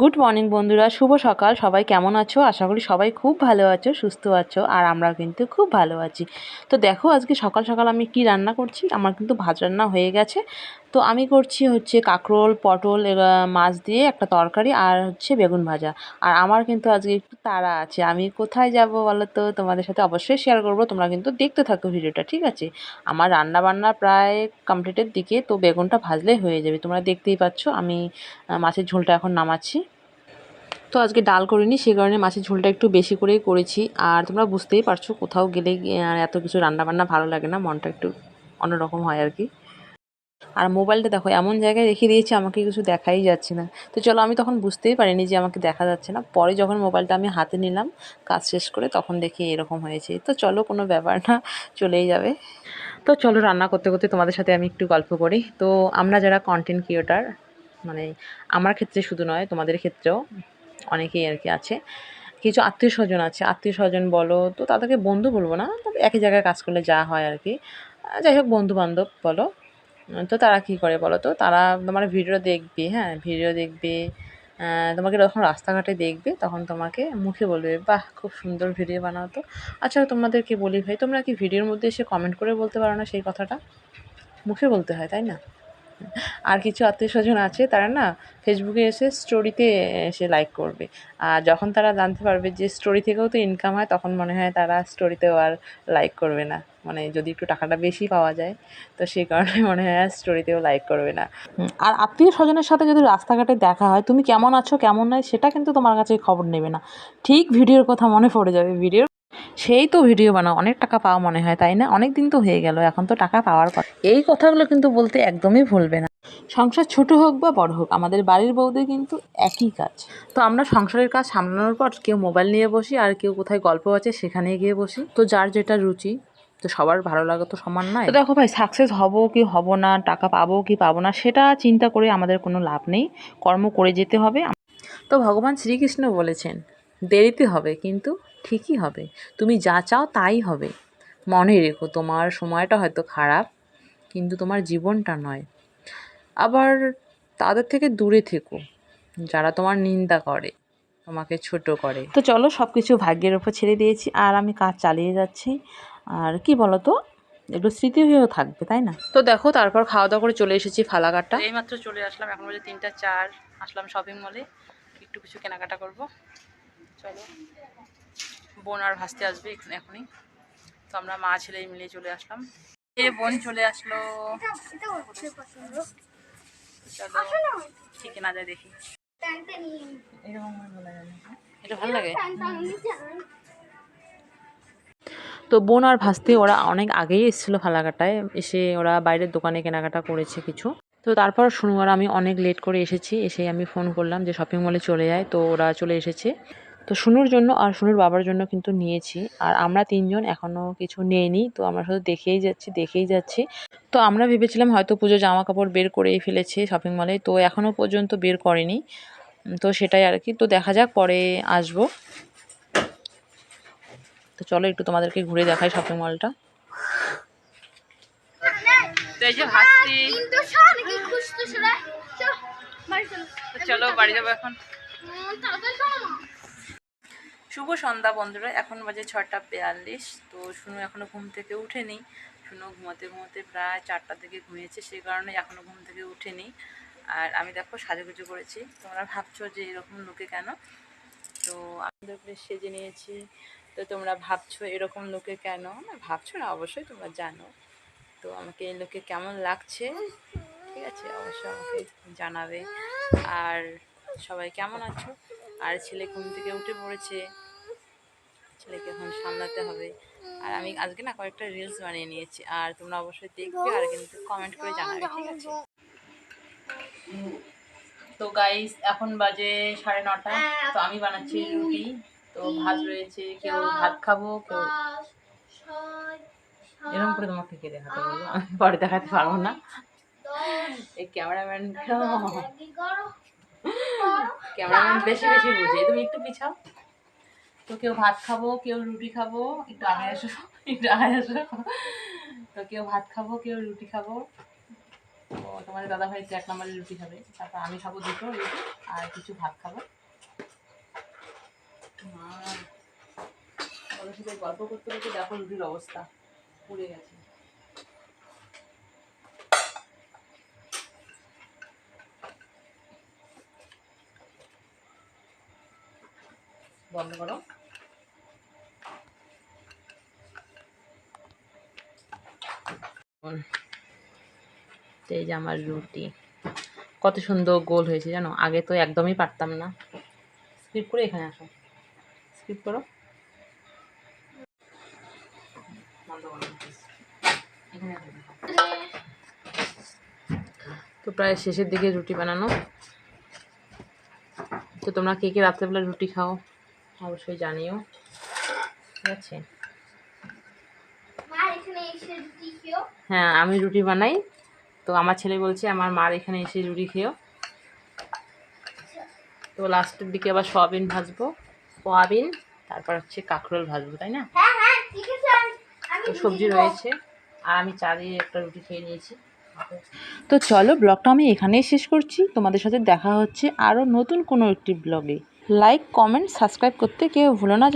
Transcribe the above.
Good morning বন্ধুরা। শুভ সকাল। সবাই কেমন আছো? আশা করি সবাই খুব ভালো আছো, সুস্থ আছো, আর আমরা কিন্তু খুব ভালো আছি। তো দেখো, আজকে সকাল সকাল আমি কি রান্না করছি? আমার কিন্তু ভাত রান্না হয়ে গেছে। তো আমি করছি হচ্ছে কাঁকরোল, পটল মাছ দিয়ে একটা তরকারি আর হচ্ছে বেগুন ভাজা। আর আমার কিন্তু আজকে একটু তাড়া আছে। আমি কোথায় যাব বলো তো তোমাদের সাথে অবশ্যই শেয়ার করব। তোমরা কিন্তু দেখতে থাকো ভিডিওটা ঠিক আছে? আমার রান্না বান্না প্রায় কমপ্লিটের দিকে, তো বেগুনটা ভাজলে হয়ে যাবে। তোমরা দেখতেই পাচ্ছ আমি মাছের ঝোলটা এখন নামাচ্ছি। তো আজকে ডাল করিনি সেই কারণে মাছের ঝোলটা একটু বেশি করেই করেছি। আর তোমরা বুঝতেই পারছ কোথাও গেলে এত কিছু রান্না বান্না ভালো লাগে না, মনটা একটু অন্যরকম হয় আর কি। আর মোবাইলটা দেখো, এমন জায়গায় রেখে দিয়েছি, আমাকে কিছু দেখাই যাচ্ছে না। তো চলো, আমি তখন বুঝতেই পারিনি যে আমাকে দেখা যাচ্ছে না। পরে যখন মোবাইলটা আমি হাতে নিলাম, কাজ শেষ করে তখন দেখি এরকম হয়েছে। তো চলো, কোনো ব্যাপার না, চলেই যাবে। তো চলো, রান্না করতে করতে তোমাদের সাথে আমি একটু গল্প করি। তো আমরা যারা কন্টেন্ট ক্রিয়েটার মানে আমার ক্ষেত্রে শুধু নয়, তোমাদের ক্ষেত্রেও অনেকেই আর কি আছে। কিছু আত্মীয় স্বজন আছে। আত্মীয় স্বজন বলো, তো তাদেরকে বন্ধু বলব না, তবে একই জায়গায় কাজ করলে যা হয় আর কি। যাই হোক বন্ধু বান্ধব বলো তো তারা কী করে বলো তো? তারা তোমার ভিডিও দেখবে হ্যাঁ? ভিডিও দেখবে তোমাকে যখন রাস্তাঘাটে দেখবে, তখন তোমাকে মুখে বলবে, বাহ, খুব সুন্দর ভিডিও বানাও তো। আচ্ছা তোমাদেরকে বলি ভাই, তোমরা কি ভিডিওর মধ্যে এসে কমেন্ট করে বলতে পারো না সেই কথাটা? মুখে বলতে হয়, তাই না? আর কিছু আত্মীয় স্বজন আছে, তারা না ফেসবুকে এসে স্টোরিতে এসে লাইক করবে। আর যখন তারা জানতে পারবে যে স্টোরি থেকেও তো ইনকাম হয়, তখন মনে হয় তারা স্টোরিতেও আর লাইক করবে না। মানে যদি একটু টাকাটা বেশি পাওয়া যায়, তো সেই কারণে মনে হয় স্টোরিতেও লাইক করবে না। আর আত্মীয় স্বজনের সাথে যদি রাস্তাঘাটে দেখা হয়, তুমি কেমন আছো, কেমন নয় সেটা কিন্তু তোমার কাছে খবর নেবে না। ঠিক ভিডিওর কথা মনে পড়ে যাবে ভিডিও সেই তো ভিডিও বানাও, অনেক টাকা পাওয়া মনে হয়, তাই না? অনেক দিন তো হয়ে গেল, এখন তো টাকা পাওয়ার কথা। এই কথাগুলো কিন্তু বলতে একদমই ভুলবে না। সংসার ছোট হোক বা বড় হোক, আমাদের বাড়ির বউদের কিন্তু একই কাজ। তো আমরা সংসারের কাজ সামলানোর পর কেউ মোবাইল নিয়ে বসি, আর কেউ কোথায় গল্প আছে সেখানে গিয়ে বসি। তো যার যেটা রুচি তো সবার ভালো লাগা তো সমান নয়। তো দেখো ভাই সাকসেস হব কি হব না টাকা পাবো কি পাবো না সেটা চিন্তা করে আমাদের কোনো লাভ নেই। কর্ম করে যেতে হবে। তো ভগবান শ্রীকৃষ্ণ বলেছেন দেরিতে হবে কিন্তু ঠিকই হবে। তুমি যা চাও তাই হবে। মনে রেখো তোমার সময়টা হয়তো খারাপ কিন্তু তোমার জীবনটা নয়। আবার তাদের থেকে দূরে থেকো যারা তোমার নিন্দা করে তোমাকে ছোট করে। তো চলো সব কিছু ভাগ্যের ওপর ছেড়ে দিয়েছি আর আমি কাজ চালিয়ে যাচ্ছি। আর কি বলো তো একটু স্মৃতি হয়েও থাকবে তাই না? তো দেখো তারপর খাওয়া দাওয়া করে চলে এসেছি ফালাকাটা। এইমাত্র চলে আসলাম এখন বাজে তিনটা চার আসলাম শপিং মলে একটু কিছু কেনাকাটা করব। চলো। বোন আর ভাসতে আসবে এখানে এখনই। তো আমরা মা ছেলে মিলে চলে আসলাম। এ বোন চলে আসলো। চলো ঠিক না যায় দেখি। এটা ভালো লাগে। তো বোন আর ভাসতে, ওরা অনেক আগেই এসেছিল ফালাকাটায়। এসে ওরা বাইরের দোকানে কেনাকাটা করেছে কিছু। তো তারপর শনিবার আমি অনেক লেট করে এসেছি। এসে আমি ফোন করলাম যে শপিং মলে চলে যায়। তো ওরা চলে এসেছে। তো শুনুর জন্য আর শুনুর বাবার জন্য কিন্তু নিয়েছি। আর আমরা তিনজন এখনও কিছু নেইনি। তো আমরা শুধু দেখেই যাচ্ছি দেখেই যাচ্ছি। তো আমরা ভেবেছিলাম হয়তো পুজো জামা কাপড় বের করেই ফেলেছে শপিং মলে তো এখনও পর্যন্ত বের করেনি। তো সেটাই আর কি তো দেখা যাক পরে আসব। তো চলো একটু তোমাদেরকে ঘুরে দেখাই শপিং মলটা তো এই যে ভাসছি। চলো বাড়ি যাব এখন। শুভ সন্ধ্যা বন্ধুরা এখন বাজে ছটা বিয়াল্লিশ তো শুনু এখনও ঘুম থেকে উঠেনি। শুনু ঘুমাতে ঘুমাতে প্রায় চারটা থেকে ঘুমিয়েছে সেই কারণে এখনও ঘুম থেকে উঠেনি। আর আমি দেখো সাজুগুজু করেছি। তোমরা ভাবছ যে এরকম লোকে কেন? তো আমি সেজে নিয়েছি। তো তোমরা ভাবছ এরকম লোকে কেন? না, ভাবছ না, অবশ্যই তোমরা জানো। তো আমাকে এই লোকে কেমন লাগছে? ঠিক আছে, অবশ্যই আমাকে জানাবে। আর সবাই কেমন আছো? আর ছেলে ঘুম থেকে উঠে পড়েছে। ছেলেকে এখন সামলাতে হবে। আর আমি আজকে না কয়েকটা রিলস বানিয়ে নিয়েছি। আর তোমরা অবশ্যই দেখবে আর কিন্তু কমেন্ট করে জানাবে, ঠিক আছে? তো গাইস এখন বাজে সাড়ে নটা। তো আমি বানাচ্ছি রুটি। তো ভাত রয়েছে, কেউ ভাত খাব, কেউ এরকম করে তোমাকে কে দেখাতে বলব আমি পরে দেখাতে পারব না। এই ক্যামেরাম্যান ক্যামেরাম্যান বেশি বেশি বুঝে। তুমি একটু পিছাও। তো কেউ ভাত খাব, কেউ রুটি খাব, একটু আগে আসো একটু আগে আসো তো কেউ ভাত খাব, কেউ রুটি খাব। তোমাদের দাদা ভাই এক নম্বরের রুটি খাবে। তারপর আমি খাব দুটো রুটি আর কিছু ভাত খাব। ওদের সাথে গল্প করতে করতে দেখো রুটির অবস্থা। পুড়ে গেছে। বন্ধ করো। এই যে আমার রুটি। কত সুন্দর গোল হয়েছে জানো? আগে তো একদমই পারতাম না। স্কিপ করে এখানে আসো। স্কিপ করো। তো প্রায় শেষের দিকে রুটি বানানো। তো তোমরা কে কে রাত্রেবেলা রুটি খাও অবশ্যই জানিও। ঠিক আছে? হ্যাঁ আমি রুটি বানাই। তো আমার ছেলে বলছে আমার মার এখানে এসে রুটি খেও। তো লাস্টের দিকে আবার সয়াবিন ভাজবো। সয়াবিন তারপর হচ্ছে কাঁকরোল ভাজবো তাই না হ্যাঁ হ্যাঁ ঠিক আছে আমি আমি তো রুটি সবজি রয়েছে। আর আমি চা দিয়ে একটা রুটি খেয়ে নিয়েছি। তো চলো ব্লগটা আমি এখানেই শেষ করছি। তোমাদের সাথে দেখা হচ্ছে আরও নতুন কোনো একটি ব্লগে। লাইক কমেন্ট সাবস্ক্রাইব করতে কেউ ভুলো না।